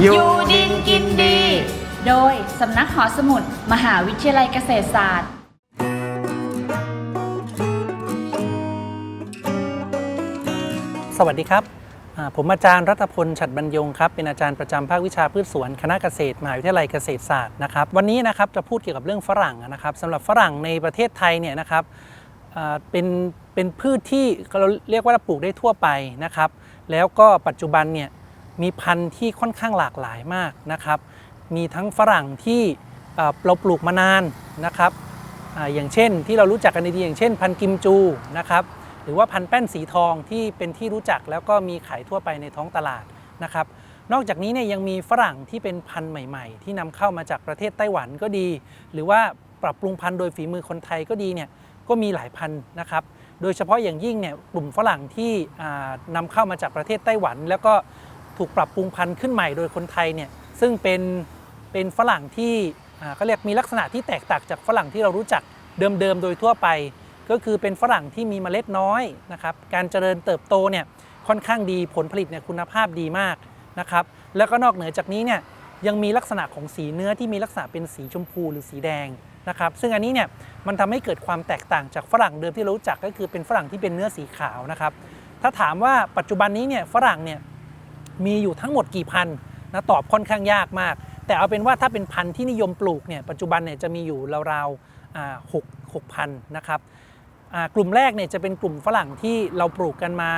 อยู่ดินกินดี โดยสำนักหอสมุด มหาวิทยาลัยเกษตรศาสตร์ สวัสดีครับอ่าผมอาจารย์รัตพลฉัดบรรยงครับเป็นอาจารย์ประจำภาควิชาพืชสวนคณะเกษตรมหาวิทยาลัยเกษตรศาสตร์นะครับวันนี้นะครับจะพูดเกี่ยวกับเรื่องฝรั่งนะครับสำหรับฝรั่งในประเทศไทยเนี่ยนะครับอ่าเป็นเป็นพืชที่เราเรียกว่าปลูกได้ทั่วไปนะครับ แล้วก็ปัจจุบันเนี่ย มีพันธุ์ที่ค่อนข้างหลากหลายมากนะครับ มีทั้งฝรั่งที่เราปลูกมานานนะครับออย่างเช่นที่เรารู้จักกันดีอย่างเช่น พันธุ์กิมจูนะครับหรือว่าพันธุ์แป้นสีทองที่เป็นที่รู้จักแล้วก็มีขายทั่วไปในท้องตลาดนะครับ นอกจากนี้เนี่ยยังมีฝรั่งที่เป็นพันธุ์ใหม่ ๆ ที่นำเข้ามาจากประเทศไต้หวันก็ดี หรือว่าปรับปรุงพันธุ์โดยฝีมือคนไทยก็ดีเนี่ยก็มีหลายพันธุ์นะครับโดยเฉพาะอย่างยิ่งเนี่ยกลุ่มฝรั่งที่อ่านำเข้ามาจากประเทศไต้หวัน แล้วก็ ถูกปรับปรุงพันธุ์ขึ้นใหม่โดยคนไทยเนี่ยซึ่งเป็นเป็นฝรั่งที่เขาเรียกมีลักษณะที่แตกต่างจากฝรั่งที่เรารู้จักเดิมๆโดยทั่วไป ก็คือเป็นฝรั่งที่มีเมล็ดน้อยนะครับการเจริญเติบโตเนี่ยค่อนข้างดีผลผลิตเนี่ยคุณภาพดีมากนะครับแล้วก็นอกเหนือจากนี้เนี่ยยังมีลักษณะของสีเนื้อที่มีลักษณะเป็นสีชมพูหรือสีแดงนะครับซึ่งอันนี้เนี่ยมันทำให้เกิดความแตกต่างจากฝรั่งเดิมที่เรารู้จักก็คือเป็นฝรั่งที่เป็นเนื้อสีขาวนะครับถ้าถามว่าปัจจุบันนี้เนี่ยฝรั่งเนี่ย มีอยู่ทั้งหมดกี่พันนะตอบค่อนข้างยากมาก แต่เอาเป็นว่าถ้าเป็นพันธุ์ที่นิยมปลูกเนี่ยปัจจุบันเนี่ยจะมีอยู่ราวๆหกหกพันนะครับกลุ่มแรกเนี่ยจะเป็นกลุ่มฝรั่งที่เราปลูกกันมา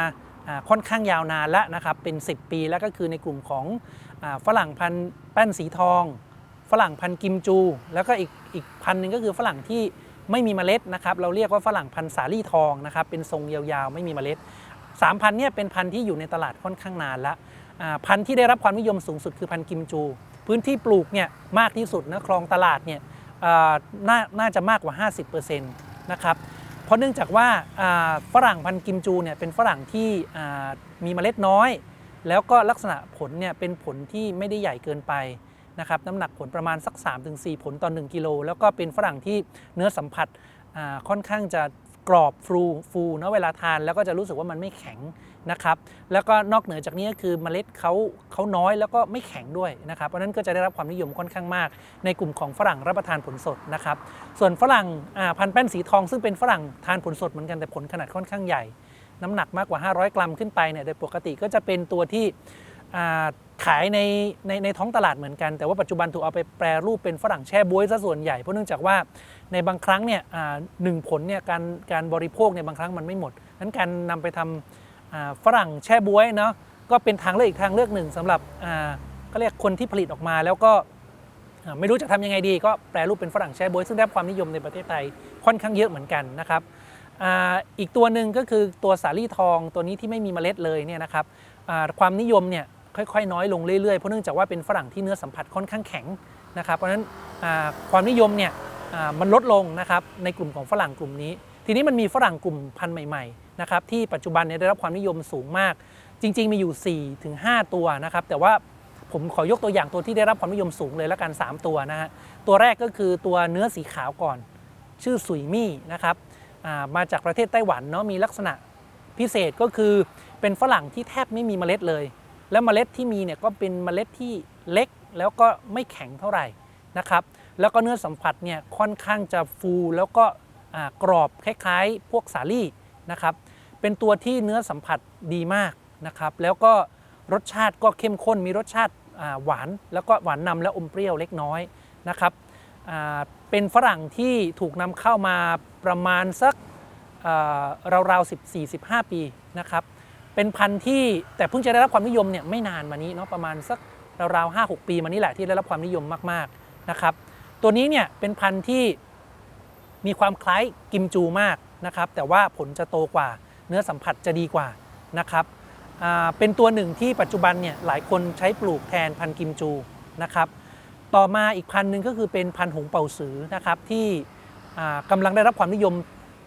ค่อนข้างยาวนานแล้วนะครับเป็น 10 ปีแล้วก็คือในกลุ่มของฝรั่งพันธุ์แป้นสีทอง ฝรั่งพันธุ์กิมจู แล้วก็อีกอีกพันธุ์หนึ่งก็คือฝรั่งที่ไม่มีเมล็ดนะครับเราเรียกว่าฝรั่งพันธุ์สาลี่ทองนะครับเป็นทรงยาวๆ ไม่มีเมล็ดสามพันธ์เนี่ยเป็นพันธุ์ที่อยู่ในตลาดค่อนข้างนานแล้ว พันธุ์ที่ได้รับความนิยมสูงสุดคือพันธุ์กิมจู พื้นที่ปลูกเนี่ยมากที่สุดนะคลองตลาดเนี่ยอ่านาน่าจะมากกว่า 50%นะครับเพราะเนื่องจากว่าฝรั่งพันธุ์กิมจูเนี่ยเป็นฝรั่งที่มีเมล็ดน้อย แล้วก็ลักษณะผลเนี่ยเป็นผลที่ไม่ได้ใหญ่เกินไปนะครับน้ำหนักผลประมาณสัก 3-4 ผลต่อ1กิโลแล้วก็เป็นฝรั่งที่เนื้อสัมผัสค่อนข้างจะกรอบฟูฟูนะเวลาทานแล้วก็จะรู้สึกว่ามันไม่แข็ง นะครับแล้วก็นอกเหนือจากนี้ก็คือเมล็ดเขาเขาน้อยแล้วก็ไม่แข็งด้วยนะครับ เพราะนั้นก็จะได้รับความนิยมค่อนข้างมาก ในกลุ่มของฝรั่งรับประทานผลสดนะครับส่วนฝรั่งพันแป้นสีทองซึ่งเป็นฝรั่งทานผลสดเหมือนกันแต่ผลขนาดค่อนข้างใหญ่ น้ำหนักมากกว่า 500 กรัมขึ้นไปเนี่ยโดยปกติก็จะเป็นตัวที่ขายในในในท้องตลาดเหมือนกัน แต่ว่าปัจจุบันถูกเอาไปแปรรูปเป็นฝรั่งแช่บ๊วยซะส่วนใหญ่เพราะเนื่องจากว่าในบางครั้งเนี่ยหนึ่งผลเนี่ยการการบริโภคเนี่ยบางครั้งมันไม่หมดนั้นการนำไปทำอ่า ฝรั่งแช่บ๊วยเนาะก็เป็นทางเลือกอีกทางเลือกหนึ่งสำหรับก็เรียกคนที่ผลิตออกมา แล้วก็ไม่รู้จะทำยังไงดีก็แปลรูปเป็นฝรั่งแช่บ๊วยซึ่งได้ความนิยมในประเทศไทยค่อนข้างเยอะเหมือนกันนะครับอ,อีกตัวหนึ่งก็คือตัวสาลี่ทองตัวนี้ที่ไม่มีเมล็ดเลยเนี่ยนะครับความนิยมเนี่ยค่อยๆ น้อยลงเรื่อยๆ เพราะเนื่องจากว่าเป็นฝรั่งที่เนื้อสัมผัสค่อนข้างแข็งนะครับ เพราะฉะนั้นความนิยมเนี่ยมันลดลงนะครับในกลุ่มของฝรั่งกลุ่มนี้ ทีนี้มันมีฝรั่งกลุ่มพันธุ์ใหม่ๆ นะครับที่ปัจจุบันเนี่ยได้รับความนิยมสูงมาก จริง ๆ มีอยู่ 4 ถึง 5 ตัวนะครับแต่ว่าผมขอยกตัวอย่างตัวที่ได้รับความนิยมสูงเลยล้วกัน 3 ตัวนะฮะตัวแรกก็คือตัวเนื้อสีขาวก่อน ชื่อสุยมี่นะครับมาจากประเทศไต้หวันเนาะมีลักษณะพิเศษก็คือเป็นฝรั่งที่แทบไม่มีเมล็ดเลย แล้วเมล็ดที่มีเนี่ยก็เป็นเมล็ดที่เล็กแล้วก็ไม่แข็งเท่าไหร่นะครับแล้วก็เนื้อสัมผัสเนี่ยค่อนข้างจะฟูแล้วก็กรอบคล้ายๆ พวกสาลี่นะครับ เป็นตัวที่เนื้อสัมผัสดีมากนะครับ แล้วก็รสชาติก็เข้มข้นมีรสชาติหวานแล้วก็หวานนำและอมเปรี้ยวเล็กน้อยนะครับเป็นฝรั่งที่ถูกนำเข้ามาประมาณสักอ่าราวๆ14 15 ปีนะครับ เป็นพันธุ์ที่แต่เพิ่งจะได้รับความนิยมเนี่ยไม่นานมานี้เนาะประมาณสักราวๆ 5-6 ปีมานี้แหละที่ได้รับความนิยมมากๆนะครับ ตัวนี้เนี่ยเป็นพันธุ์ที่มีความคล้ายกิมจูมากนะครับ แต่ว่าผลจะโตกว่า เนื้อสัมผัสจะดีกว่านะครับเป็นตัวหนึ่งที่ปัจจุบันเนี่ยหลายคนใช้ปลูกแทนพันกิมจูนะครับ ต่อมาอีกพันหนึ่งก็คือเป็นพันหงเป่าสือนะครับที่อ่ากำลังได้รับความนิยม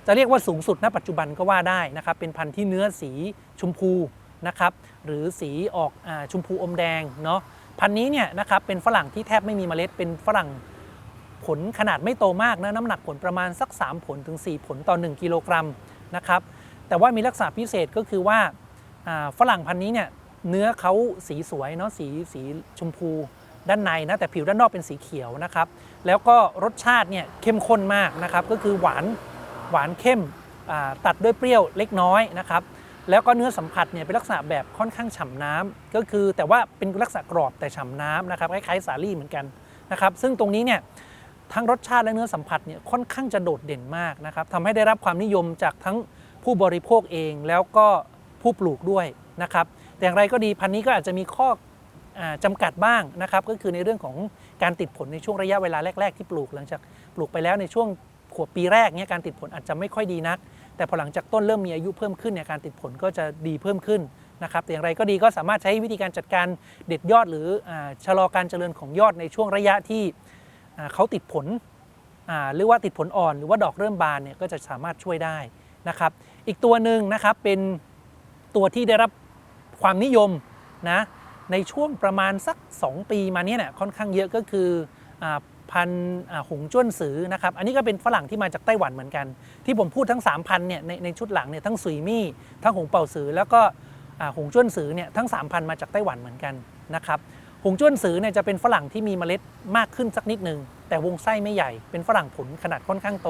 จะเรียกว่าสูงสุดณปัจจุบันก็ว่าได้นะครับ เป็นพันธุ์ที่เนื้อสีชมพูนะครับหรือสีออกอชมพูอมแดงเนาะพันนี้เนี่ยนะครับเป็นฝรั่งที่แทบไม่มีเมล็ดเป็นฝรั่งผลขนาดไม่โตมากนะน้ำหนักผลประมาณสัก 3 ผลถึง 4 ผลต่อ 1 กิโลกรัมนะครับ แต่ว่ามีลักษณะพิเศษก็คือว่าฝรั่งพันธุ์นี้เนี่ยเนื้อเขาสีสวยเนาะสีสีชมพูด้านในนะแต่ผิวด้านนอกเป็นสีเขียวนะครับ แล้วก็รสชาติเนี่ยเข้มข้นมากนะครับ ก็คือหวานหวานเข้มตัดด้วยเปรี้ยวเล็กน้อยนะครับ แล้วก็เนื้อสัมผัสเนี่ยเป็นลักษณะแบบค่อนข้างฉ่ำน้ำก็คือแต่ว่าเป็นลักษณะกรอบแต่ฉ่ำน้ำนะครับคล้ายๆสาลี่เหมือนกันนะครับ ซึ่งตรงนี้เนี่ยทั้งรสชาติและเนื้อสัมผัสเนี่ยค่อนข้างจะโดดเด่นมากนะครับทำให้ได้รับความนิยมจากทั้ง ผู้บริโภคเองแล้วก็ผู้ปลูกด้วยนะครับ แต่อย่างไรก็ดีพันธุ์นี้ก็อาจจะมีข้ออาจำกัดบ้างนะครับ ก็คือในเรื่องของการติดผลในช่วงระยะเวลาแรก ๆ ที่ปลูกหลังจากปลูกไปแล้วในช่วงขวบปีแรกเนี่ยการติดผลอาจจะไม่ค่อยดีนัก แต่พอหลังจากต้นเริ่มมีอายุเพิ่มขึ้นเนี่ยการติดผลก็จะดีเพิ่มขึ้นนะครับแต่อย่างไรก็ดีก็สามารถใช้วิธีการจัดการเด็ดยอด หรืออชะลอการเจริญของยอดในช่วงระยะที่เขาติดผลหรือว่าติดผลอ่อน หรือว่าดอกเริ่มบานเนี่ยก็จะสามารถช่วยได้ นะครับ อีกตัวหนึ่งนะครับเป็นตัวที่ได้รับความนิยมนะในช่วงประมาณสัก 2 ปีมาเนี้เนี่ยค่อนข้างเยอะก็คือพันหงจ้วนสือนะครับ อันนี้ก็เป็นฝรั่งที่มาจากไต้หวันเหมือนกัน ที่ผมพูดทั้ง 3 พันเนี่ยในในชุดหลังเนี่ยทั้งสุยมี่ทั้งหงเป่าสือ แล้วก็หงจ้วนสือเนี่ยทั้ง 3 พันมาจากไต้หวันเหมือนกันนะครับหงจ้วนสือเนี่ยจะเป็นฝรั่งที่มีเมล็ดมากขึ้นสักนิดนึงแต่วงไส้ไม่ใหญ่เป็นฝรั่งผลขนาดค่อนข้างโต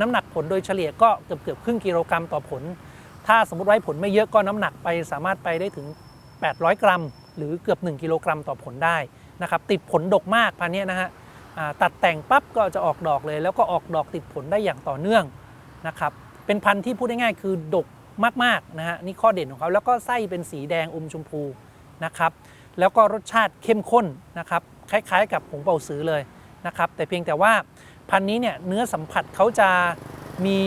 น้ำหนักผลโดยเฉลี่ยก็เกือบเกือบครึ่งกิโลกรัมต่อผล ถ้าสมมติไว้ผลไม่เยอะก็น้ำหนักไปสามารถไปได้ถึง 800 กรัม หรือเกือบ 1 กิโลกรัมต่อผลได้นะครับติดผลดกมากพันนี้นะฮะตัดแต่งปั๊บก็จะออกดอกเลย แล้วก็ออกดอกติดผลได้อย่างต่อเนื่องนะครับเป็นพันธุ์ที่พูดง่ายๆคือดกมากๆนะฮะนี่ข้อเด่นของเขาแล้วก็ไส้เป็นสีแดงอมชมพูนะครับแล้วก็รสชาติเข้มข้นนะครับคล้ายๆ กับผงเป่าซื้อเลยนะครับแต่เพียงแต่ว่า พันนี้เนี่ยเนื้อสัมผัสเขาจะมี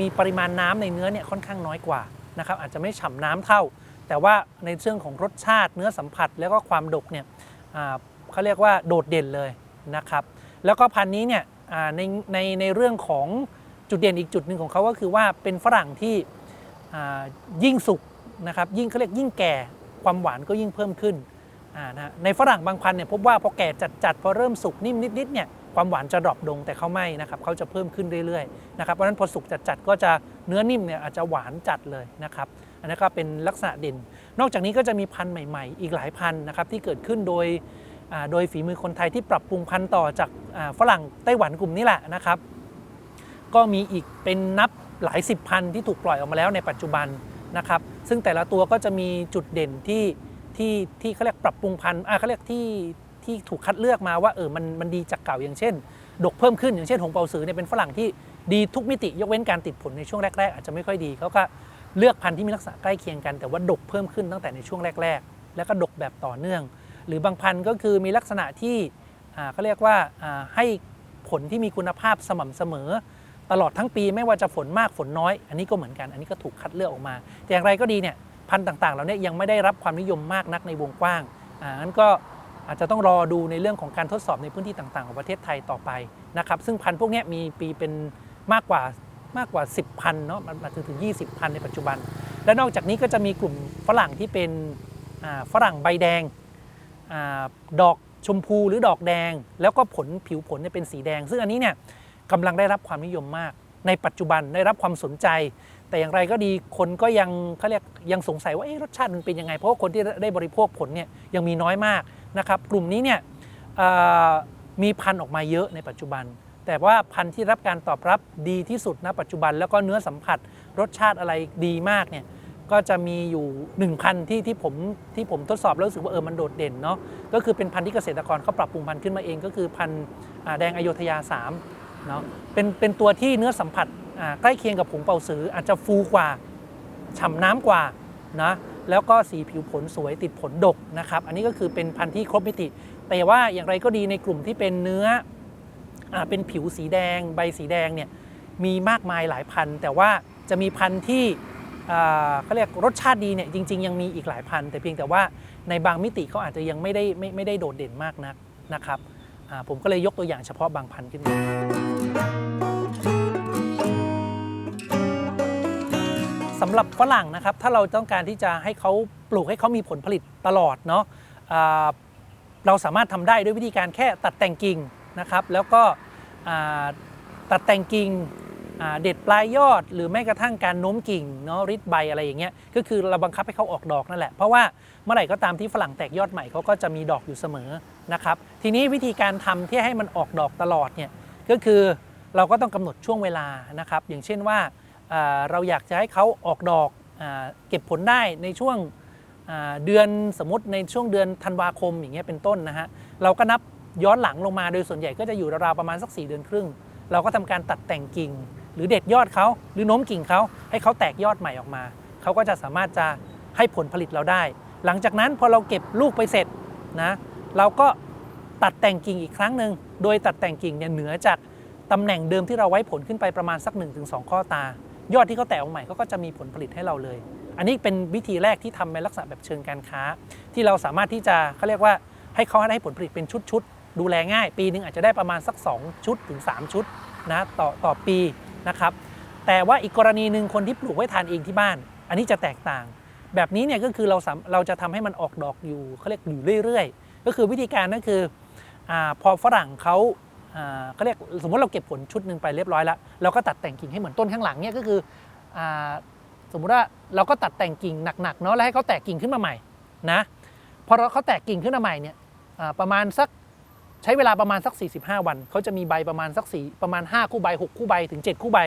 มีปริมาณน้ำในเนื้อเนี่ยค่อนข้างน้อยกว่านะครับอาจจะไม่ฉ่ำน้ำเท่า แต่ว่าในเรื่องของรสชาติเนื้อสัมผัสแล้วก็ความดกเนี่ยเขาเรียกว่าโดดเด่นเลยนะครับแล้วก็พันนี้เนี่ยในในในเรื่องของจุดเด่นอีกจุดหนึ่งของเขาก็คือว่าเป็นฝรั่งที่ยิ่งสุกนะครับยิ่งเขาเรียกยิ่งแก่ความหวานก็ยิ่งเพิ่มขึ้นนะในฝรั่งบางพันเนี่ยพบว่าพอแก่จัดๆพอเริ่มสุกนิ่มนิดๆเนี่ย ความหวานจะดรอปลงแต่เขาไม่นะครับเขาจะเพิ่มขึ้นเรื่อยๆนะครับเพราะฉะนั้นพอสุกจัดๆก็จะเนื้อนิ่มเนี่ยอาจจะหวานจัดเลยนะครับอันนี้ก็เป็นลักษณะเด่น นอกจากนี้ก็จะมีพันธุ์ใหม่ๆ อีกหลายพันธุ์นะครับที่เกิดขึ้นโดยโดยฝีมือคนไทยที่ปรับปรุงพันธุ์ต่อจากฝรั่งไต้หวันกลุ่มนี้แหละนะครับก็มีอีกเป็นนับหลายสิบพันธุ์ที่ถูกปล่อยออกมาแล้วในปัจจุบันนะครับซึ่งแต่ละตัวก็จะมีจุดเด่นที่ที่ที่เขาเรียกปรับปรุงพันธุ์อ่าเขาเรียกที่ ที่ถูกคัดเลือกมาว่าเออมันมันดีจากเก่าอย่างเช่น ดกเพิ่มขึ้นอย่างเช่นหงเปาสือเนี่ยเป็นฝรั่งที่ดีทุกมิติยกเว้นการติดผลในช่วงแรก ๆ อาจจะไม่ค่อยดีเขาก็เลือกพันธุ์ที่มีลักษณะใกล้เคียงกัน แต่ว่าดกเพิ่มขึ้นตั้งแต่ในช่วงแรก ๆ แล้วก็ดกแบบต่อเนื่อง หรือบางพันธุ์ก็คือมีลักษณะที่อ่าเขาเรียกว่าอ่าให้ผลที่มีคุณภาพสม่ำเสมอ ตลอดทั้งปีไม่ว่าจะฝนมากฝนน้อย อันนี้ก็เหมือนกัน อันนี้ก็ถูกคัดเลือกออกมา แต่อย่างไรก็ดีเนี่ยพันธุ์ต่างๆเหล่านี้ยังไม่ได้รับความนิยมมากนักในวงกว้างอ่างั้นก็ อาจจะต้องรอดูในเรื่องของการทดสอบในพื้นที่ต่างๆ ของประเทศไทยต่อไปนะครับซึ่งพันธุ์พวกนี้มีปีเป็นมากกว่ามากกว่า 10พันเนาะมันมาถึงถึง 20พันในปัจจุบัน และนอกจากนี้ก็จะมีกลุ่มฝรั่งที่เป็นฝรั่งใบแดงอดอกชมพูหรือดอกแดง แล้วก็ผลผิวผลเนี่ยเป็นสีแดง ซึ่งอันนี้เนี่ยกำลังได้รับความนิยมมาก ในปัจจุบันได้รับความสนใจ แต่อย่างไรก็ดีคนก็ยังเขาเรียกยังสงสัยว่าเอ๊ะรสชาติมันเป็นยังไง เพราะว่าคนที่ได้บริโภคผลเนี่ยยังมีน้อยมาก นะครับกลุ่มนี้เนี่ยมีพันธุ์ออกมาเยอะในปัจจุบัน แต่ว่าพันธุ์ที่รับการตอบรับดีที่สุดณปัจจุบัน แล้วก็เนื้อสัมผัสรสชาติอะไรดีมากเนี่ยก็จะมีอยู่1พันที่ที่ผมที่ผมทดสอบแล้วรู้สึกว่าเออมันโดดเด่นเนาะก็คือเป็นพันธุ์ที่เกษตรกรเขาปรับปรุงพันธุ์ขึ้นมาเอง ก็คือพันธุ์แดงอโยธยา3เนาะเป็นเป็นตัวที่เนื้อสัมผัสใกล้เคียงกับผงเป่าสืออาจจะฟูกว่าฉ่ำน้ำกว่านะ แล้วก็สีผิวผลสวยติดผลดกนะครับ อันนี้ก็คือเป็นพันธุ์ที่ครบมิติ แต่ว่าอย่างไรก็ดีในกลุ่มที่เป็นเนื้ออเป็นผิวสีแดง ใบสีแดงเนี่ยมีมากมายหลายพันธุ์แต่ว่าจะมีพันธุ์ที่เขาเรียกรสชาติดีเนี่ยจริง ๆ ยังมีอีกหลายพันธุ์แต่เพียงแต่ว่าในบางมิติเขาอาจจะยังไม่ได้ไม่ไม่ได้โดดเด่นมากนักนะครับผมก็เลยยกตัวอย่างเฉพาะบางพันธุ์ขึ้นมา สำหรับฝรั่งนะครับ ถ้าเราต้องการที่จะให้เขาปลูกให้เขามีผลผลิตตลอดเนาะเราสามารถทำได้ด้วยวิธีการแค่ตัดแต่งกิ่งนะครับ แล้วก็ตัดแต่งกิ่งเด็ดปลายยอด หรือแม้กระทั่งการโน้มกิ่งเนาะริดใบอะไรอย่างเงี้ยก็คือเราบังคับให้เขาออกดอกนั่นแหละ เพราะว่าเมื่อไหร่ก็ตามที่ฝรั่งแตกยอดใหม่เขาก็จะมีดอกอยู่เสมอนะครับ ทีนี้วิธีการทำที่ให้มันออกดอกตลอดเนี่ยก็คือเราก็ต้องกำหนดช่วงเวลานะครับ อย่างเช่นว่า เราอยากจะให้เขาออกดอกอเก็บผลได้ในช่วงเดือนสมมติในช่วงเดือนธันวาคมอย่างเงี้ยเป็นต้นนะฮะเราก็นับย้อนหลังลงมาโดยส่วนใหญ่ก็จะอยู่ราวๆประมาณสัก 4 เดือนครึ่ง เราก็ทำการตัดแต่งกิ่ง หรือเด็ดยอดเขาหรือโน้มกิ่งเขาให้เขาแตกยอดใหม่ออกมา เขาก็จะสามารถจะให้ผลผลิตเราได้ หลังจากนั้นพอเราเก็บลูกไปเสร็จนะเราก็ตัดแต่งกิ่งอีกครั้งหนึ่งโดยตัดแต่งกิ่งเนี่ยเหนือจากตำแหน่งเดิมที่เราไว้ผลขึ้นไปประมาณสัก 1-2 ข้อตา ยอดที่เขาแตกออกใหม่เขาก็จะมีผลผลิตให้เราเลย อันนี้เป็นวิธีแรกที่ทำในลักษณะแบบเชิงการค้า ที่เราสามารถที่จะเขาเรียกว่าให้เขาได้ผลผลิตเป็นชุดๆดูแลง่าย ปีหนึงอาจจะได้ประมาณสัก 2 ชุดถึง 3 ชุดนะต่อต่อปีนะครับแต่ว่าอีกกรณีหนึ่งคนที่ปลูกไว้ทานเองที่บ้าน อันนี้จะแตกต่าง แบบนี้เนี่ยก็คือเราสามเราจะทำให้มันออกดอกอยู่เขาเรียกอยู่เรื่อย ๆ ก็คือวิธีการนั่นคืออพอฝรั่งเขา อ่าเขาเรียกสมมติเราเก็บผลชุดหนึ่งไปเรียบร้อยแล้วเราก็ตัดแต่งกิ่งให้เหมือนต้นข้างหลังเนี่ยก็คืออสมมุติว่าเราก็ตัดแต่งกิ่งหนักๆเนาะแล้วให้เขาแตกกิ่งขึ้นมาใหม่นะพอเขาแตกกิ่งขึ้นมาใหม่เนี่ยประมาณสักใช้เวลาประมาณสัก 45 วันเขาจะมีใบประมาณสักสี่ประมาณ 5 คู่ใบ 6 คู่ใบถึง 7 คู่ใบ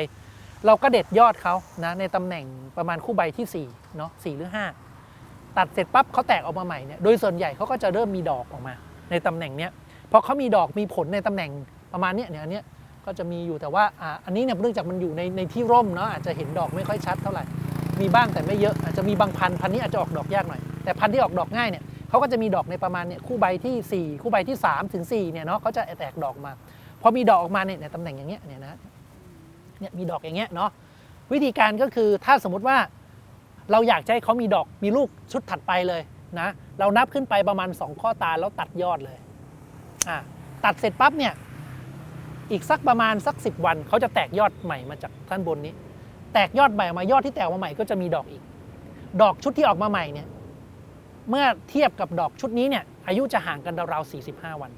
เราก็เด็ดยอดเขานะในตำแหน่งประมาณคู่ใบที่4เนาะ4หรือ 5 ตัดเสร็จปั๊บเขาแตกออกมาใหม่เนี่ยโดยส่วนใหญ่เขาก็จะเริ่มมีดอกออกมา ในตำแหน่งเนี้ยพอเขามีดอกมีผลในตำแหน่ง ประมาณเนี้ยเนี่ยอันเนี้ยก็จะมีอยู่แต่ว่าอ่าอันนี้เนี่ยเนื่องจากมันอยู่ในในที่ร่มเนาะอาจจะเห็นดอกไม่ค่อยชัดเท่าไหร่มีบ้างแต่ไม่เยอะอาจจะมีบางพันธุ์พันธุ์นี้อาจจะออกดอกยากหน่อยแต่พันธุ์ที่ออกดอกง่ายเนี่ยเขาก็จะมีดอกในประมาณเนี่ยคู่ใบที่ 4 คู่ใบที่3ถึง4เนี่ยเนาะเขาจะแตกดอกมาพอมีดอกออกมาเนี่ยในตำแหน่งอย่างเงี้ยเนี่ยนะเนี่ยมีดอกอย่างเงี้ยเนาะวิธีการก็คือถ้าสมมติว่าเราอยากจะให้เขามีดอกมีลูกชุดถัดไปเลยนะเรานับขึ้นไปประมาณ 2 ข้อตาแล้วตัดยอดเลยอะตัดเสร็จปั๊บเนี่ย อีกสักประมาณสัก 10 วันเขาจะแตกยอดใหม่มาจากท่านบนนี้ แตกยอดใหม่ออกมายอดที่แตกมาใหม่ก็จะมีดอกอีก ดอกชุดที่ออกมาใหม่เนี่ยเมื่อเทียบกับดอกชุดนี้เนี่ยอายุจะห่างกันราวๆ45 วัน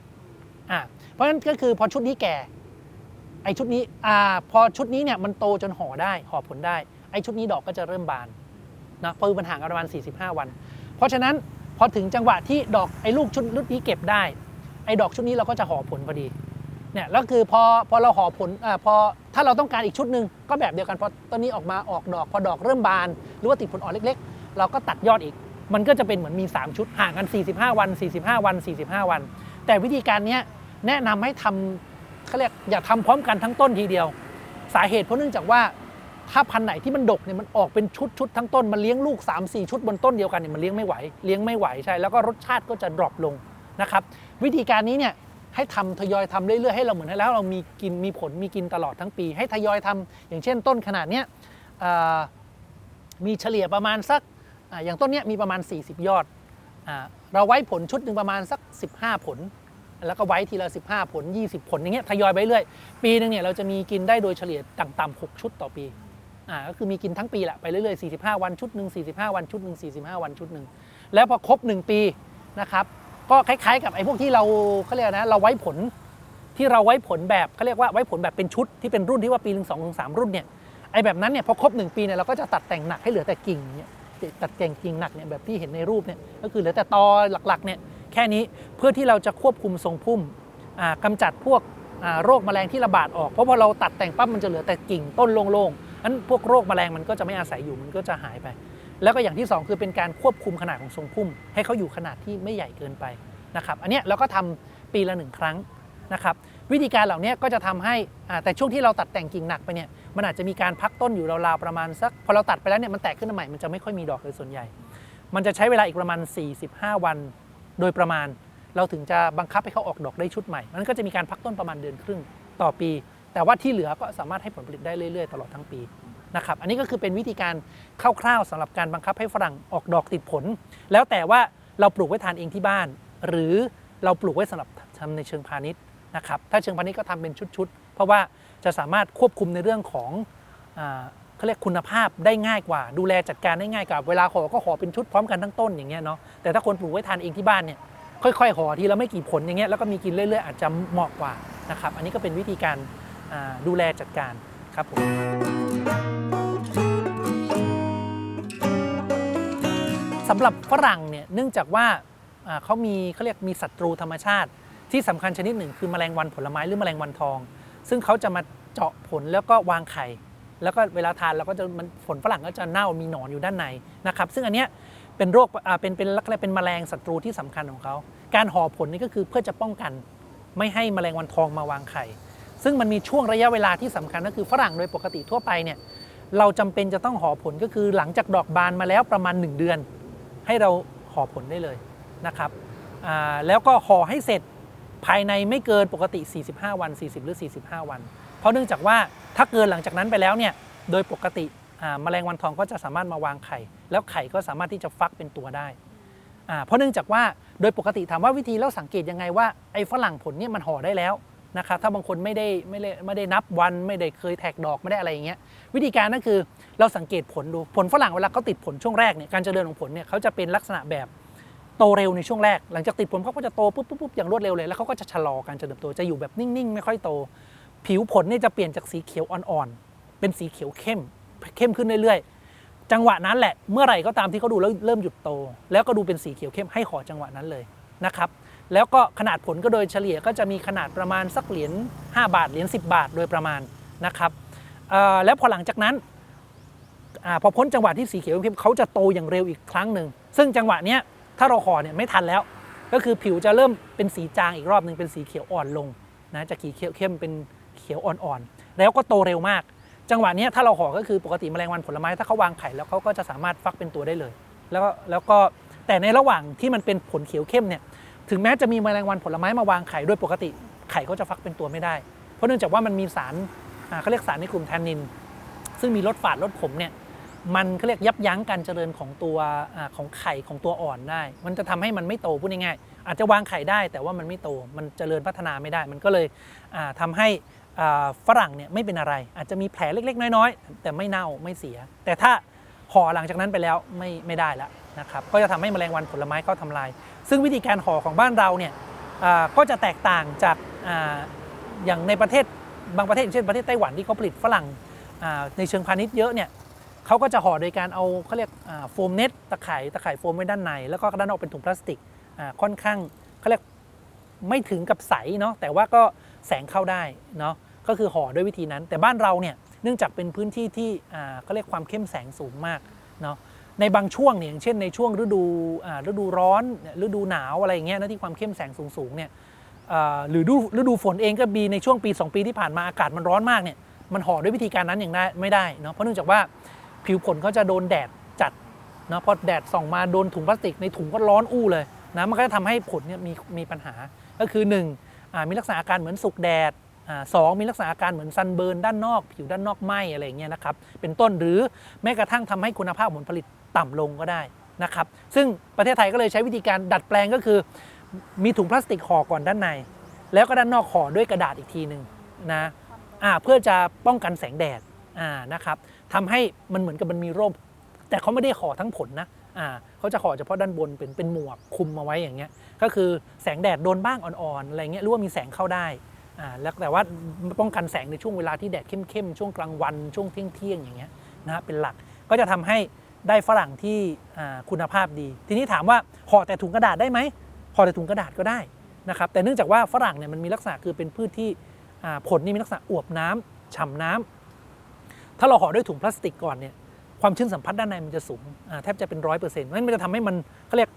อะเพราะฉะนั้นก็คือพอชุดนี้แก่ไอชุดนี้อ่าพอชุดนี้เนี่ยมันโตจนห่อได้ห่อผลได้ไอชุดนี้ดอกก็จะเริ่มบานนะเพราะมันห่างกันประมาณ 45 วัน เพราะฉะนั้นพอถึงจังหวะที่ดอกไอ้ลูกชุดรุ่นนี้เก็บได้ไอ้ดอกชุดนี้เราก็จะห่อผลพอดี เนี่ยแล้วคือพอพอเราห่อผลอ่าพอถ้าเราต้องการอีกชุดหนึ่งก็แบบเดียวกันพอต้นนี้ออกมาออกดอก พอดอกเริ่มบาน หรือว่าติดผลอ่อนเล็ก ๆ เราก็ตัดยอดอีก มันก็จะเป็นเหมือนมี 3 ชุดห่างกัน 45 วัน 45 วัน 45 วัน แต่วิธีการนี้แนะนำให้ทำเขาเรียกอย่าทำพร้อมกันทั้งต้นทีเดียว สาเหตุเพราะเนื่องจากว่าถ้าพันธุ์ไหนที่มันดกเนี่ยมันออกเป็นชุดชุดทั้งต้นมันเลี้ยงลูก 3 4 ชุดบนต้นเดียวกันเนี่ยมันเลี้ยงไม่ไหวเลี้ยงไม่ไหวใช่แล้วก็รสชาติก็จะดรอปลงนะครับวิธีการนี้เนี่ย ให้ทำทยอยทำเรื่อยๆให้เราเหมือนแล้วเรามีกินมีผลมีกินตลอดทั้งปี ให้ทยอยทำอย่างเช่นต้นขนาดเนี้ยมีเฉลี่ยประมาณสักออย่างต้นเนี้ยมีประมาณ 40 ยอดอเราไว้ผลชุดหนึ่งประมาณสัก 15 ผล แล้วก็ไว้ทีละ 15 ผล 20 ผลอย่างเงี้ยทยอยไปเรื่อยปีหนึงเนี่ยเราจะมีกินได้โดยเฉลี่ยต่ำๆ6ชุดต่อปีอ่าก็คือมีกินทั้งปีแหละไปเรื่อยๆ45 วันชุดหนึ่ง45 วันชุดหนึ่ง45 วันชุดหนึ่งแล้วพอครบ 1 ปีนะครับ ก็คล้ายๆ กับไอ้พวกที่เราเขาเรียกนะเราไว้ผลที่เราไว้ผลแบบเขาเรียกว่าไว้ผลแบบเป็นชุดที่เป็นรุ่นที่ว่าปีหนึ่งสองถึงสามรุ่นเนี่ยไอ้แบบนั้นเนี่ยพอครบ1ปีเนี่ยเราก็จะตัดแต่งหนักให้เหลือแต่กิ่งเนี่ยตัดแต่งกิ่งหนักเนี่ยแบบที่เห็นในรูปเนี่ยก็คือเหลือแต่ตอหลักๆเนี่ยแค่นี้เพื่อที่เราจะควบคุมทรงพุ่มอ่ากำจัดพวกโรคแมลงที่ระบาดออก เพราะพอเราตัดแต่งปั๊บมันจะเหลือแต่กิ่งต้นโล่งๆนั้นพวกโรคแมลงมันก็จะไม่อาศัยอยู่มันก็จะหายไป แล้วก็อย่างที่ 2 คือเป็นการควบคุมขนาดของทรงพุ่ม ให้เขาอยู่ขนาดที่ไม่ใหญ่เกินไปนะครับ อันเนี้ยเราก็ทำปีละหนึ่งครั้งนะครับ วิธีการเหล่านี้ก็จะทำให้แต่ช่วงที่เราตัดแต่งกิ่งหนักไปเนี่ยมันอาจจะมีการพักต้นอยู่ราวๆประมาณสักพอเราตัดไปแล้วเนี่ยมันแตกขึ้นมาใหม่มันจะไม่ค่อยมีดอกเลยส่วนใหญ่ มันจะใช้เวลาอีกประมาณ 45 วัน โดยประมาณ เราถึงจะบังคับให้เขาออกดอกได้ชุดใหม่มันก็จะมีการพักต้นประมาณเดือนครึ่งต่อปี แต่ว่าที่เหลือก็สามารถให้ผลผลิตได้เรื่อยๆ ตลอดทั้งปี นะครับ อันนี้ก็คือเป็นวิธีการคร่าวๆสำหรับการบังคับให้ฝรั่งออกดอกติดผล แล้วแต่ว่าเราปลูกไว้ทานเองที่บ้าน หรือเราปลูกไว้สำหรับทำในเชิงพาณิชย์นะครับ ถ้าเชิงพาณิชย์ก็ทำเป็นชุดๆ เพราะว่าจะสามารถควบคุมในเรื่องของเขาเรียกคุณภาพได้ง่ายกว่า ดูแลจัดการได้ง่ายกว่าเวลาห่อก็ห่อเป็นชุดพร้อมกันทั้งต้นอย่างเงี้ยเนาะแต่ถ้าคนปลูกไว้ทานเองที่บ้านเนี่ยค่อยๆห่อทีละไม่กี่ผลอย่างเงี้ยแล้วก็มีกินเรื่อยๆอาจจะเหมาะกว่านะครับอันนี้ก็เป็นวิธีการดูแลจัดการ ครับผมสำหรับฝรั่งเนี่ยเนื่องจากว่าอ่าเขามีเขาเรียกมีศัตรูธรรมชาติ ที่สำคัญชนิดหนึ่งคือแมลงวันผลไม้หรือแมลงวันทอง ซึ่งเขาจะมาเจาะผลแล้วก็วางไข่ แล้วก็เวลาทานเราก็จะมันผลฝรั่งก็จะเน่ามีหนอนอยู่ด้านในนะครับ ซึ่งอันเนี้ยเป็นโรคอ่าเป็นเป็นลักษณะเป็นแมลงศัตรูที่สำคัญของเขา การห่อผลนี่ก็คือเพื่อจะป้องกัน ไม่ให้แมลงวันทองมาวางไข่ ซึ่งมันมีช่วงระยะเวลาที่สำคัญก็คือฝรั่งโดยปกติทั่วไปเนี่ยเราจำเป็นจะต้องห่อผลก็คือหลังจากดอกบานมาแล้วประมาณ 1 เดือน ให้เราห่อผลได้เลยนะครับแล้วก็ห่อให้เสร็จภายในไม่เกินปกติ 45 วัน 40 หรือ 45 วัน เพราะเนื่องจากว่าถ้าเกินหลังจากนั้นไปแล้วเนี่ยโดยปกติอ่าแมลงวันทองก็จะสามารถมาวางไข่ แล้วไข่ก็สามารถที่จะฟักเป็นตัวได้ เพราะเนื่องจากว่าโดยปกติถามว่าวิธีแล้วสังเกตยังไงว่าไอ้ฝรั่งผลเนี่ยมันห่อได้แล้ว นะครับถ้าบางคนไม่ได้ไม่ได้ไม่ได้นับวันไม่ได้เคยแท็กดอกไม่ได้อะไรอย่างเงี้ยวิธีการนั่นคือเราสังเกตผลดูผลฝรั่งเวลาเขาติดผลช่วงแรกเนี่ยการเจริญของผลเนี่ยเขาจะเป็นลักษณะแบบโตเร็วในช่วงแรก หลังจากติดผลเขาก็จะโตปุ๊บปุ๊บปุ๊บอย่างรวดเร็วเลยแล้วเขาก็จะชะลอการเจริญเติบโตจะอยู่แบบนิ่งๆ ไม่ค่อยโต ผิวผลเนี่ยจะเปลี่ยนจากสีเขียวอ่อนๆเป็นสีเขียวเข้มเข้มขึ้นเรื่อยๆจังหวะนั้นแหละเมื่อไหร่ก็ตามที่เขาดูแล้วเริ่มหยุดโต แล้วก็ดูเป็นสีเขียวเข้มให้ขอจังหวะนั้นเลยนะครับ แล้วก็ขนาดผลก็โดยเฉลี่ยก็จะมีขนาดประมาณสักเหรียญ5บาทเหรียญ10 บาทโดยประมาณนะครับแล้วพอหลังจากนั้นอพอพ้นจังหวะที่สีเขียวเข้มเขาจะโตอย่างเร็วอีกครั้งหนึ่งซึ่งจังหวะเนี้ยถ้าเราห่อเนี่ยไม่ทันแล้ว ก็คือผิวจะเริ่มเป็นสีจางอีกรอบหนึ่งเป็นสีเขียวอ่อนลงนะจากขีเขียวเข้มเป็นเขียวอ่อนๆแล้วก็โตเร็วมาก จังหวะนี้ถ้าเราห่อก็คือปกติแมลงวันผลไม้ถ้าเขาวางไข่แล้วเขาก็จะสามารถฟักเป็นตัวได้เลย แล้วก็แล้วก็แต่ในระหว่างที่มันเป็นผลเขียวเข้มเนี่ย ถึงแม้จะมีแมลงวันผลไม้มาวางไข่โดยปกติไข่ก็จะฟักเป็นตัวไม่ได้ เพราะเนื่องจากว่ามันมีสารเขาเรียกสารในกลุ่มแทนนิน ซึ่งมีรสฝาดรสขมเนี่ยมันเขาเรียกยับยั้งการเจริญของตัวอของไข่ของตัวอ่อนได้ มันจะทำให้มันไม่โตพูดง่ายๆอาจจะวางไข่ได้แต่ว่ามันไม่โต มันเจริญพัฒนาไม่ได้ มันก็เลยอ่าทำให้ฝรั่งเนี่ยไม่เป็นอะไร อาจจะมีแผลเล็กๆ น้อยๆ แต่ไม่เน่าไม่เสีย แต่ถ้าห่อหลังจากนั้นไปแล้วไม่ไม่ได้แล้ว นะครับก็จะทำให้แมลงวันผลไม้เข้าทำลาย ซึ่งวิธีการห่อของบ้านเราเนี่ยก็จะแตกต่างจากออย่างในประเทศบางประเทศเช่นประเทศไต้หวันที่เขาผลิตฝรั่งในเชิงพาณิชย์เยอะเนี่ยเขาก็จะห่อโดยการเอาเขาเรียกโฟมเน็ตตะข่ายตะข่ายโฟมไว้ด้านใน แล้วก็ด้านนอกเป็นถุงพลาสติกค่อนข้างเขาเรียกไม่ถึงกับใสเนาะแต่ว่าก็แสงเข้าได้เนาะก็คือห่อด้วยวิธีนั้น แต่บ้านเราเนี่ยเนื่องจากเป็นพื้นที่ที่เขาเรียกความเข้มแสงสูงมากเนาะ ในบางช่วงเนี่ยอย่างเช่นในช่วงฤดูฤดูร้อนฤดูหนาวอะไรอย่างเงี้ยนะที่ความเข้มแสงสูงๆเนี่ยหรือฤดูฤดูฝนเองก็มีในช่วงปี 2 ปีที่ผ่านมาอากาศมันร้อนมากเนี่ยมันห่อด้วยวิธีการนั้นอย่างได้ไม่ได้เนาะเพราะเนื่องจากว่าผิวผลเขาจะโดนแดดจัดเนาะพอแดดส่องมาโดนถุงพลาสติกในถุงก็ร้อนอู้เลยนะมันก็จะทำให้ผลเนี่ยมีมีปัญหาก็คือ1อ่ามีลักษณะอาการเหมือนสุกแดดอ่าสองมีลักษณะอาการเหมือนซันเบิร์นด้านนอก ผิวด้านนอกไหมอะไรอย่างเงี้ยนะครับเป็นต้นหรือแม้กระทั่งทำให้คุณภาพผลผลิต ต่ำลงก็ได้นะครับ ซึ่งประเทศไทยก็เลยใช้วิธีการดัดแปลงก็คือ มีถุงพลาสติกห่อก่อนด้านใน แล้วก็ด้านนอกห่อด้วยกระดาษอีกทีหนึ่งนะอ่าเพื่อจะป้องกันแสงแดดอ่านะครับทำให้มันเหมือนกับมันมีร่ม แต่เขาไม่ได้ห่อทั้งผลนะอ่าเขาจะห่อเฉพาะด้านบนเป็นเป็นหมวกคุมมาไว้อย่างเงี้ยก็คือแสงแดดโดนบ้างอ่อนๆอะไรเงี้ยหรือว่ามีแสงเข้าได้อ่าแล้วแต่ว่าป้องกันแสงในช่วงเวลาที่แดดเข้มๆช่วงกลางวันช่วงเที่ยงๆอย่างเงี้ยนะฮะเป็นหลักก็จะทำให้ ได้ฝรั่งที่คุณภาพดี ทีนี้ถามว่าห่อแต่ถุงกระดาษได้ไหมห่อแต่ถุงกระดาษก็ได้นะครับแต่เนื่องจากว่าฝรั่งเนี่ยมันมีลักษณะคือเป็นพืชที่ผลนี่มีลักษณะอวบน้ำฉ่ำน้ำถ้าเราห่อด้วยถุงพลาสติกก่อนเนี่ยความชื้นสัมผัสด้านในมันจะสูงแทบจะเป็นร้อยเปอร์เซ็นต์นั้นมันจะทำให้มันเขาเรียก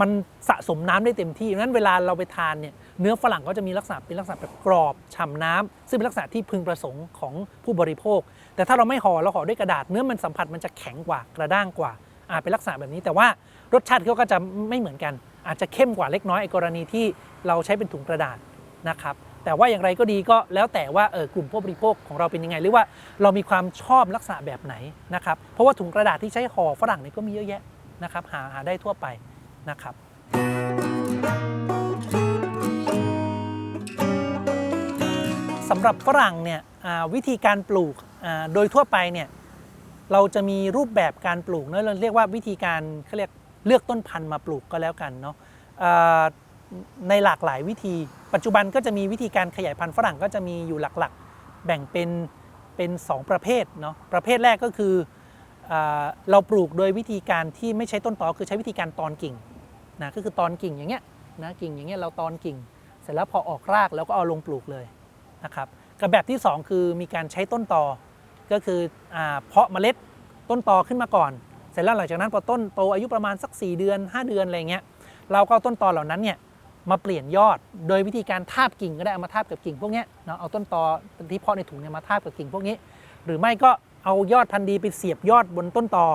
มันสะสมน้ำได้เต็มที่นั้นเวลาเราไปทานเนี่ยเนื้อฝรั่งก็จะมีลักษณะเป็นลักษณะแบบกรอบฉ่ำน้ำซึ่งเป็นลักษณะที่พึงประสงค์ของผู้บริโภค แต่ถ้าเราไม่ห่อเราห่อด้วยกระดาษเนื้อมันสัมผัสมันจะแข็งกว่ากระด้างกว่าอ่าเป็นลักษณะแบบนี้ แต่ว่ารสชาติเขาก็จะไม่เหมือนกัน อาจจะเข้มกว่าเล็กน้อยไอ้กรณีที่เราใช้เป็นถุงกระดาษนะครับแต่ว่าอย่างไรก็ดีก็แล้วแต่ว่าเออกลุ่มผู้บริโภคของเราเป็นยังไง หรือว่าเรามีความชอบลักษณะแบบไหนนะครับเพราะว่าถุงกระดาษที่ใช้ห่อฝรั่งนี่ก็มีเยอะแยะนะครับหาหาได้ทั่วไปนะครับสำหรับฝรั่งเนี่ยวิธีการปลูก โดยทั่วไปเนี่ยเราจะมีรูปแบบการปลูกเนอะเราเรียกว่าวิธีการเขาเรียกเลือกต้นพันธุ์มาปลูกก็แล้วกันเนาะในหลากหลายวิธี ปัจจุบันก็จะมีวิธีการขยายพันธุ์ฝรั่งก็จะมีอยู่หลักๆ แบ่งเป็นเป็น 2 ประเภทเนาะประเภทแรกก็คืออเราปลูกโดยวิธีการที่ไม่ใช้ต้นตอคือใช้วิธีการตอนกิ่งนะก็คือตอนกิ่งอย่างเงี้ยนะกิ่งอย่างเงี้ยเราตอนกิ่ง เสร็จแล้วพอออกรากแล้วก็เอาลงปลูกเลยนะครับกับแบบที่ 2 คือมีการใช้ต้นตอ ก็คืออเพาะเมล็ดต้นตอขึ้นมาก่อน เสร็จแล้วหลังจากนั้นพอต้นโตอายุประมาณสัก 4 เดือน 5 เดือนอะไรเงี้ยเราก็เอาต้นตอเหล่านั้นเนี่ยมาเปลี่ยนยอดโดยวิธีการทาบกิ่งก็ได้เอามาทาบกับกิ่งพวกเนี้ยเนาะเอาต้นตอที่เพาะในถุงเนี่ยมาทาบกับกิ่งพวกนี้ หรือไม่ก็เอายอดพันธุ์ดีไปเสียบยอดบนต้นตอ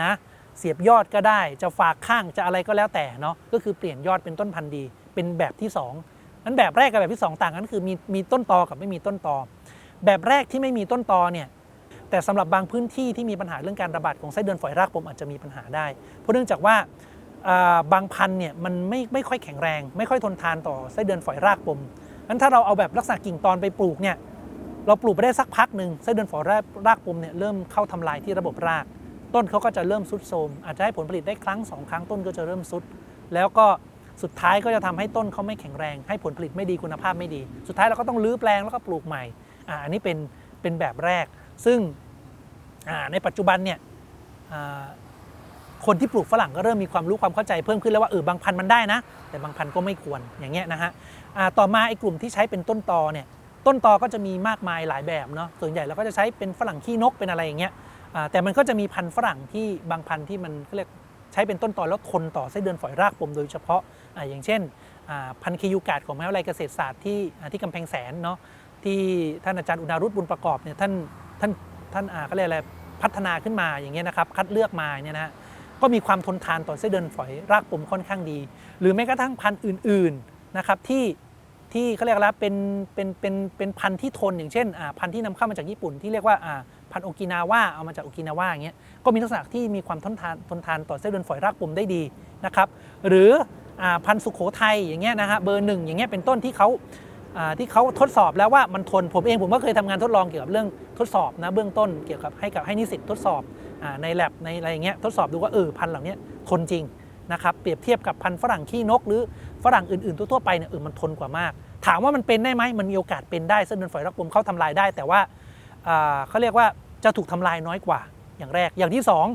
นะเสียบยอดก็ได้จะฝากข้างจะอะไรก็แล้วแต่เนาะก็คือเปลี่ยนยอดเป็นต้นพันธุ์ดี เป็นแบบที่2นั้นแบบแรกกับแบบที่ 2 ต่างกันคือมีมีต้นตอกับไม่มีต้นตอ แบบแรกที่ไม่มีต้นตอเนี่ย แต่สำหรับบางพื้นที่ที่มีปัญหาเรื่องการระบาดของไส้เดือนฝอยรากปมอาจจะมีปัญหาได้ เพราะเนื่องจากว่าบางพันธุ์เนี่ยมันไม่ไม่ค่อยแข็งแรง ไม่ค่อยทนทานต่อไส้เดือนฝอยรากปมนั้นถ้าเราเอาแบบลักษณะกิ่งตอนไปปลูกเนี่ยเราปลูกไปได้สักพักหนึ่งไส้เดือนฝอยรากปมเนี่ยเริ่มเข้าทำลายที่ระบบราก ต้นเขาก็จะเริ่มสุดโทมอาจจะให้ผลผลิตได้ครั้งสองครั้งต้นก็จะเริ่มสุด แล้วก็สุดท้ายก็จะทำให้ต้นเขาไม่แข็งแรง ให้ผลผลิตไม่ดีคุณภาพไม่ดี สุดท้ายเราก็ต้องรื้อแปลงแล้วก็ปลูกใหม่อ่าอันนี้เป็นเป็นแบบแรก ซึ่งในปัจจุบันเนี่ยคนที่ปลูกฝรั่งก็เริ่มมีความรู้ความเข้าใจเพิ่มขึ้นแล้วว่าเออบางพันธุ์มันได้นะ แต่บางพันธุ์ก็ไม่ควรอย่างเงี้ยนะฮะต่อมาไอ้กลุ่มที่ใช้เป็นต้นตอเนี่ยต้นตอก็จะมีมากมายหลายแบบเนาะส่วนใหญ่เราก็จะใช้เป็นฝรั่งขี้นกเป็นอะไรอย่างเงี้ยแต่มันก็จะมีพันธุ์ฝรั่งที่บางพันธุ์ที่มันเขาเรียกใช้เป็นต้นตอแล้วทนต่อไส้เดือนฝอยรากปมโดยเฉพาะออย่างเช่น พันธุ์เคยูกาดของมหาวิทยาลัยเกษตรศาสตร์ที่ที่กำแพงแสนเนาะที่ท่านอาจารย์อุณารุตบุญประกอบเนี่ยท่าน ท่านท่านอาเขาเรียกอะไรพัฒนาขึ้นมาอย่างเงี้ยนะครับ คัดเลือกมาเนี่ยนะก็มีความทนทานต่อไส้เดือนฝอยรากปมค่อนข้างดี หรือแม้กระทั่งพันธุ์อื่นๆนะครับที่ที่เขาเรียกอะไรเป็นเป็นเป็นเป็นพันธุ์ที่ทนอย่างเช่นอ่าพันธุ์ที่นำเข้ามาจากญี่ปุ่นที่เรียกว่าอ่าพันธุ์โอกินาว่าเอามาจากโอกินาว่าอย่างเงี้ยก็มีลักษณะที่มีความทนทานทนทานต่อไส้เดือนฝอยรากปมได้ดีนะครับหรืออ่าพันธุ์สุโขทัยอย่างเงี้ยนะฮะเบอร์หนึ่งอย่างเงี้ยเป็นต้นที่เขา ที่เขาทดสอบแล้วว่ามันทนผมเองผมก็เคยทำงานทดลองเกี่ยวกับเรื่องทดสอบนะเบื้องต้นเกี่ยวกับให้กับให้นิสิตทดสอบอใน lab ในอะไรอย่างเงี้ยทดสอบดูว่าเออพันธ์เหล่านี้ทนจริงนะครับเปรียบเทียบกับพันธ์ฝรั่งขี้นก หรือฝรั่งอื่นๆทั่วๆไปเนี่ยเออมันทนกว่ามาก ถามว่ามันเป็นได้ไหมมันมีโอกาสเป็นได้เส้นเดือนฝอยรักปมเข้าทำลายได้ แต่ว่าเขาเรียกว่าจะถูกทำลายน้อยกว่าอย่างแรกอย่างที่สอง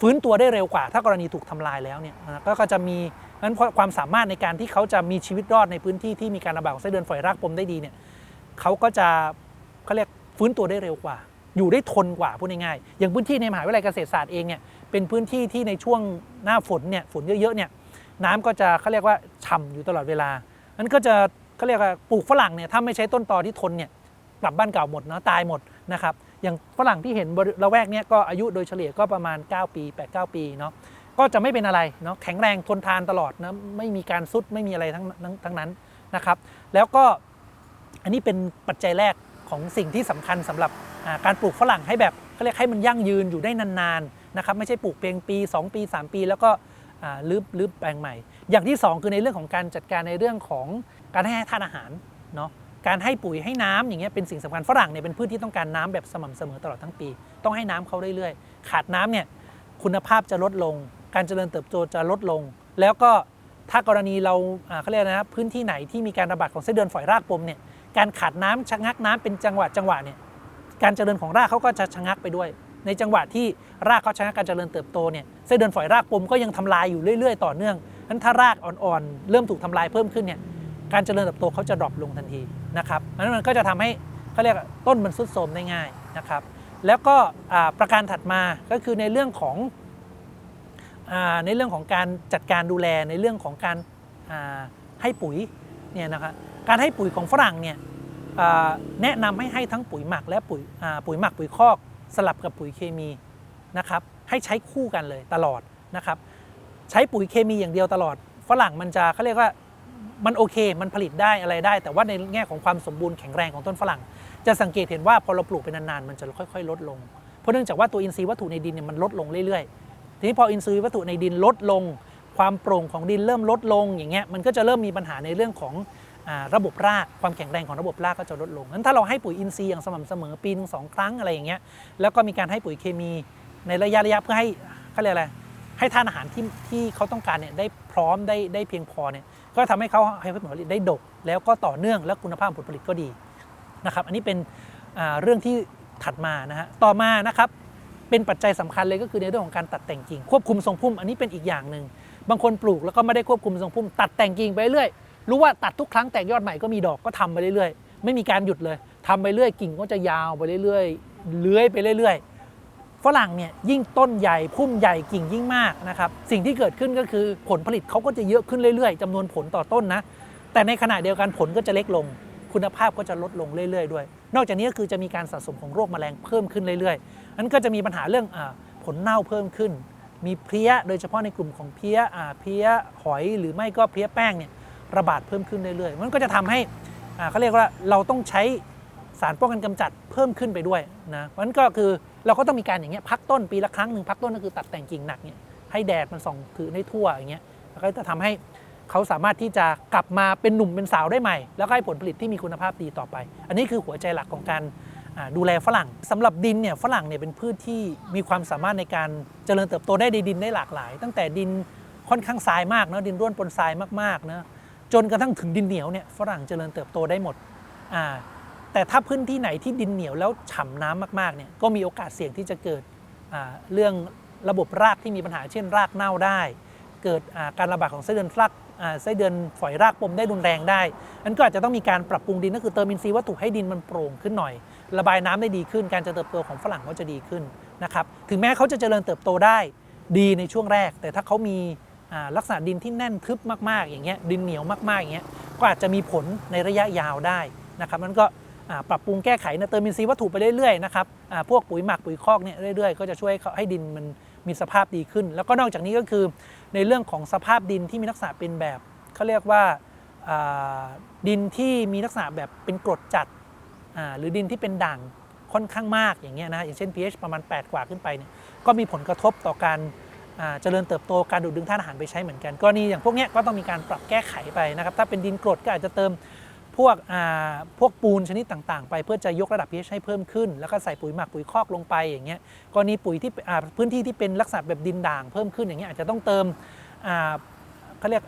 ฟื้นตัวได้เร็วกว่า ถ้ากรณีถูกทำลายแล้วเนี่ยนะมี ก็ก็จะมีนั้นความสามารถในการที่เขาจะมีชีวิตรอดในพื้นที่ที่มีการระบาดของไส้เดือนฝอยรากปมได้ดีเนี่ยเขาก็จะเขาเรียกฟื้นตัวได้เร็วกว่า อยู่ได้ทนกว่าพูดง่ายๆอย่างพื้นที่ในมหาวิทยาลัยเกษตรศาสตร์เองเนี่ยเป็นพื้นที่ที่ในช่วงหน้าฝนเนี่ยฝนเยอะๆเนี่ยน้ำก็จะเขาเรียกว่าฉ่ำอยู่ตลอดเวลานั้นก็จะเขาเรียกว่าปลูกฝรั่งเนี่ยถ้าไม่ใช้ต้นตอที่ทนเนี่ยกลับบ้านเก่าหมดเนาะตายหมดนะครับอย่างฝรั่งที่เห็นบริละแวกเนี้ยก็อายุโดยเฉลี่ยก็ประมาณ 9 ปี 8-9 ปีเนาะ ก็จะไม่เป็นอะไรเนาะแข็งแรงทนทานตลอดนะไม่มีการซุดไม่มีอะไรทั้งทั้งทั้งนั้นนะครับ แล้วก็อันนี้เป็นปัจจัยแรกของสิ่งที่สำคัญสำหรับการปลูกฝรั่งให้แบบเขาเรียกให้มันยั่งยืนอยู่ได้นานๆนะครับไม่ใช่ปลูกเพียงปี 2 ปี 3 ปี แล้วก็ลืบลืบแปลงใหม่ อย่างที่ 2 คือในเรื่องของการจัดการในเรื่องของการให้ทานอาหารเนาะการให้ปุ๋ยให้น้ำอย่างเงี้ยเป็นสิ่งสำคัญฝรั่งเนี่ยเป็นพืชที่ต้องการน้ำแบบสม่ำเสมอตลอดทั้งปี ต้องให้น้ำเขาเรื่อยๆ ขาดน้ำเนี่ยคุณภาพจะลดลง การเจริญเติบโตจะลดลง แล้วก็ถ้ากรณีเราเขาเรียกนะครับพื้นที่ไหนที่มีการระบาดของไส้นเดือนฝอยรากปมเนี่ยการขาดน้ำชะงักน้ำเป็นจังหวะจังหวะเนี่ยการเจริญของรากเขาก็จะชะงักไปด้วย ในจังหวะที่รากเขาชะงักการเจริญเติบโตเนี่ยไส้นเดือนฝอยรากปมก็ยังทำลายอยู่เรื่อย ๆ ต่อเนื่องนั้นถ้ารากอ่อนๆเริ่มถูกทำลายเพิ่มขึ้นเนี่ยการเจริญเติบโตเขาจะดรอปลงทันทีนะครับนั้นมันก็จะทำให้เขาเรียกต้นมันทรุดโทรมได้ง่ายนะครับแล้วก็ประการถัดมาก็คือในเรื่องของอา ในเรื่องของการจัดการดูแลในเรื่องของการาให้ปุ๋ยเนี่ยนะครับการให้ปุ๋ยของฝรั่งเนี่ยแนะนำให้ให้ทั้งปุ๋ยหมักและปุ๋ยปุ๋ยหมักปุ๋ยคอกสลับกับปุ๋ยเคมีนะครับให้ใช้คู่กันเลยตลอดนะครับใช้ปุ๋ยเคมีอย่างเดียวตลอด ฝรั่งมันจะเขาเรียกว่ามันโอเคมันผลิตได้อะไรได้ แต่ว่าในแง่ของความสมบูรณ์แข็งแรงของต้นฝรั่ง จะสังเกตเห็นว่าพอเราปลูกไปนานๆมันจะค่อยๆ ลดลง เพราะเนื่องจากว่าตัวอินทรีย์วัตถุในดินเนี่ยมันลดลงเรื่อยๆ ทีนี้พออินทรีย์วัตถุในดินลดลง ความโปร่งของดินเริ่มลดลงอย่างเงี้ยมันก็จะเริ่มมีปัญหาในเรื่องของระบบราก ความแข็งแรงของระบบรากก็จะลดลงงั้นถ้าเราให้ปุ๋ยอินทรีย์อย่างสม่ำเสมอปีหนึงสองครั้งอะไรอย่างเงี้ยแล้วก็มีการให้ปุ๋ยเคมีในระยะระยะเพื่อให้เขาเรียกอะไรให้ทานอาหารที่ที่เขาต้องการเนี่ยได้พร้อมได้ได้เพียงพอเนี่ยก็ทำให้เขาให้ผลผลิตได้ดก แล้วก็ต่อเนื่องและคุณภาพผลผลิตก็ดีนะครับ อันนี้เป็นเรื่องที่ถัดมานะฮะต่อมานะครับ เป็นปัจจัยสำคัญเลยก็คือในเรื่องของการตัดแต่งกิ่งควบคุมทรงพุ่มอันนี้เป็นอีกอย่างหนึ่งบางคนปลูกแล้วก็ไม่ได้ควบคุมทรงพุ่ม ตัดแต่งกิ่งไปเรื่อยรู้ว่าตัดทุกครั้งแตกยอดใหม่ก็มีดอกก็ทำไปเรื่อยๆ ไม่มีการหยุดเลยทำไปเรื่อยกิ่งก็จะยาวไปเรื่อยๆ เลื้อยไปเรื่อยๆ ฝรั่งเนี่ยยิ่งต้นใหญ่พุ่มใหญ่กิ่งยิ่งมากนะครับสิ่งที่เกิดขึ้นก็คือผลผลิตเขาก็จะเยอะขึ้นเรื่อยๆจำนวนผลต่อต้นนะแต่ในขณะเดียวกันผลก็จะเล็กลง คุณภาพก็จะลดลงเรื่อยๆด้วย นอกจากนี้ก็คือจะมีการสะสมของโรคแมลงเพิ่มขึ้นเรื่อยๆนั้นก็จะมีปัญหาเรื่องอผลเน่าเพิ่มขึ้น มีเพี้ยโดยเฉพาะในกลุ่มของเพี้ยเพี้ยหอยหรือไม่ก็เพี้ยแป้งเนี่ยระบาดเพิ่มขึ้นเรื่อยๆ มันก็จะทำให้เขาเรียกว่าเราต้องใช้สารป้องกันกำจัดเพิ่มขึ้นไปด้วยนะเพราะนั้นก็คือเราก็ต้องมีการอย่างเงี้ยพักต้นปีละครั้งหนึ่งพักต้นก็คือตัดแต่งกิ่งหนักเนี่ยให้แดดมันส่องถือในทั่วอย่างเงี้ยแล้วก็จะทำให้ เขาสามารถที่จะกลับมาเป็นหนุ่มเป็นสาวได้ใหม่ แล้วก็ให้ผลผลิตที่มีคุณภาพดีต่อไป อันนี้คือหัวใจหลักของการดูแลฝรั่งสำหรับดินเนี่ยฝรั่งเนี่ยเป็นพืชที่มีความสามารถในการเจริญเติบโตได้ในดินได้หลากหลาย ตั้งแต่ดินค่อนข้างทรายมากเนาะดินร่วนปนทรายมากๆเนะจนกระทั่งถึงดินเหนียวเนี่ยฝรั่งเจริญเติบโตได้หมดอ่าแต่ถ้าพื้นที่ไหนที่ดินเหนียวแล้วฉ่ำน้ำมากๆเนี่ยก็มีโอกาสเสี่ยงที่จะเกิดเรื่องระบบรากที่มีปัญหาเช่นรากเน่าได้ เกิดการระบาดของไส้เดือนราก ไส้เดือนฝอยรากปมได้รุนแรงได้นั้นก็อาจจะต้องมีการปรับปรุงดินก็คือเติมอินทรีย์วัตถุให้ดินมันโปร่งขึ้นหน่อย ระบายน้ำได้ดีขึ้น การเจริญเติบโตของฝรั่งก็จะดีขึ้นนะครับถึงแม้เขาจะเจริญเติบโตได้ดีในช่วงแรก แต่ถ้าเขามีลักษณะดินที่แน่นทึบมากๆ อย่างเงี้ยดินเหนียวมากๆอย่างเงี้ยก็อาจจะมีผลในระยะยาวได้นะครับนั้นก็ปรับปรุงแก้ไขนะเติมอินทรีย์วัตถุไปเรื่อยๆนะครับพวกปุ๋ยหมักปุ๋ยคอกเนี่ยเรื่อยๆ ก็จะช่วยให้ดินมันมีสภาพดีขึ้น แล้วก็นอกจากนี้ก็คือ ในเรื่องของสภาพดินที่มีลักษณะเป็นแบบเขาเรียกว่าดินที่มีลักษณะแบบเป็นกรดจัดหรือดินที่เป็นด่างค่อนข้างมากอย่างเงี้ยนะอย่างเช่น pH ประมาณ 8 กว่าขึ้นไปเนี่ยก็มีผลกระทบต่อการเจริญเติบโตการดูดดึงธาตุอาหารไปใช้เหมือนกันกรณีอย่างพวกนี้ก็ต้องมีการปรับแก้ไขไปนะครับถ้าเป็นดินกรดก็อาจจะเติม พวกพวกปูนชนิดต่างๆ ไปเพื่อจะยกระดับ pH ให้เพิ่มขึ้น แล้วก็ใส่ปุ๋ยหมักปุ๋ยคอกลงไปอย่างเงี้ยกรณีปุ๋ยที่พื้นที่ที่เป็นลักษณะแบบดินด่างเพิ่มขึ้นอย่างเงี้ยอาจจะต้องเติมเขาเรียก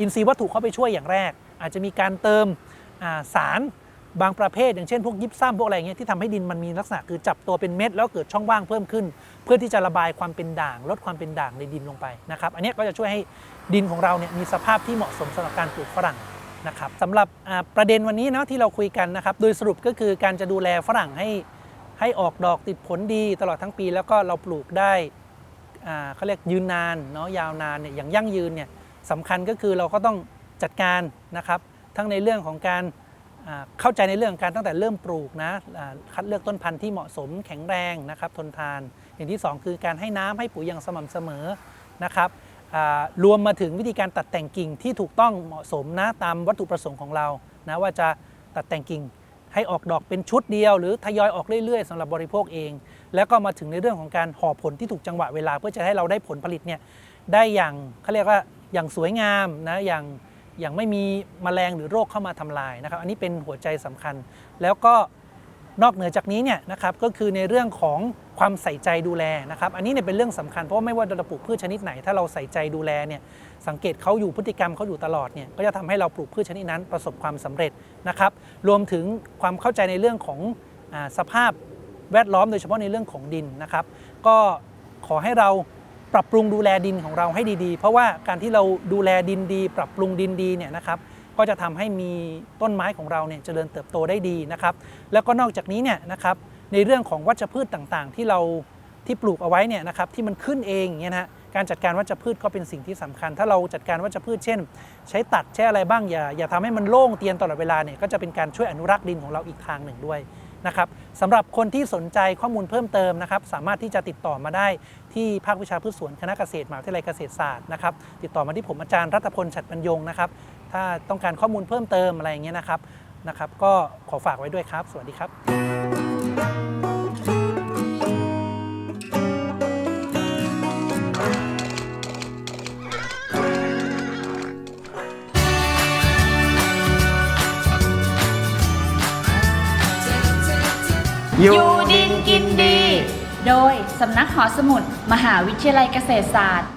อินทรีย์วัตถุเข้าไปช่วยอย่างแรก อาจจะมีการเติมสารบางประเภท อย่างเช่นพวกยิปซัมพวกอะไรเงี้ยที่ทำให้ดินมันมีลักษณะคือจับตัวเป็นเม็ดแล้วเกิดช่องว่างเพิ่มขึ้น เพื่อที่จะระบายความเป็นด่าง ลดความเป็นด่างในดินลงไปนะครับอันนี้ก็จะช่วยให้ดินของเราเนี่ยมีสภาพที่เหมาะสมสำหรับการปลูกฝรั่ง นะครับสำหรับประเด็นวันนี้เนาะที่เราคุยกันนะครับ โดยสรุปก็คือการจะดูแลฝรั่งให้ให้ออกดอกติดผลดีตลอดทั้งปี แล้วก็เราปลูกได้เขาเรียกยืนนานเนาะยาวนานเนี่ยอย่างยั่งยืนเนี่ยสำคัญก็คือเราก็ต้องจัดการนะครับ ทั้งในเรื่องของการเข้าใจในเรื่องการตั้งแต่เริ่มปลูกนะคัดเลือกต้นพันธุ์ที่เหมาะสมแข็งแรงนะครับทนทาน อย่างที่สองคือการให้น้ำให้ปุ๋ยอย่างสม่ำเสมอนะครับ รวมมาถึงวิธีการตัดแต่งกิ่งที่ถูกต้องเหมาะสมนะตามวัตถุประสงค์ของเรานะว่าจะตัดแต่งกิ่งให้ออกดอกเป็นชุดเดียว หรือทยอยออกเรื่อยๆสำหรับบริโภคเอง แล้วก็มาถึงในเรื่องของการห่อผลที่ถูกจังหวะเวลา เพื่อจะให้เราได้ผลผลิตเนี่ยได้อย่างเขาเรียกว่าอย่างสวยงามนะอย่างอย่างไม่มีแมลงหรือโรคเข้ามาทำลายนะครับ อันนี้เป็นหัวใจสำคัญ แล้วก็ นอกเหนือจากนี้เนี่ยนะครับก็คือในเรื่องของความใส่ใจดูแลนะครับ อันนี้เนี่ยเป็นเรื่องสำคัญเพราะไม่ว่าเราจะปลูกพืชชนิดไหน ถ้าเราใส่ใจดูแลเนี่ยสังเกตเขาอยู่พฤติกรรมเขาอยู่ตลอดเนี่ยก็จะทำให้เราปลูกพืชชนิดนั้นประสบความสำเร็จนะครับ รวมถึงความเข้าใจในเรื่องของอสภาพแวดล้อมโดยเฉพาะในเรื่องของดินนะครับ ก็ขอให้เราปรับปรุงดูแลดินของเราให้ดีๆ เพราะว่าการที่เราดูแลดินดี ปรับปรุงดินดีเนี่ยนะครับ ก็จะทำให้มีต้นไม้ของเราเนี่ยเจริญเติบโตได้ดีนะครับ แล้วก็นอกจากนี้เนี่ยนะครับในเรื่องของวัชพืชต่างๆ ที่เราที่ปลูกเอาไว้เนี่ยนะครับที่มันขึ้นเองเนี่ยนะฮะการจัดการวัชพืชก็เป็นสิ่งที่สำคัญ ถ้าเราจัดการวัชพืชเช่น ใช้ตัดใช้อะไรบ้างอย่าอย่าทำให้มันโล่งเตียนตลอดเวลาเนี่ยก็จะเป็นการช่วยอนุรักษ์ดินของเราอีกทางหนึ่งด้วย นะครับสำหรับคนที่สนใจข้อมูลเพิ่มเติมนะครับ สามารถที่จะติดต่อมาได้ที่ภาควิชาพืชสวนคณะเกษตรมหาวิทยาลัยเกษตรศาสตร์นะครับ ติดต่อมาที่ผมอาจารย์รัตพลฉัดบรรยงนะครับ ถ้าต้องการข้อมูลเพิ่มเติมอะไรอย่างเงี้ยนะครับนะครับ ก็ขอฝากไว้ด้วยครับ สวัสดีครับ อยู่ดินกินดี โดยสำนักหอสมุด มหาวิทยาลัยเกษตรศาสตร์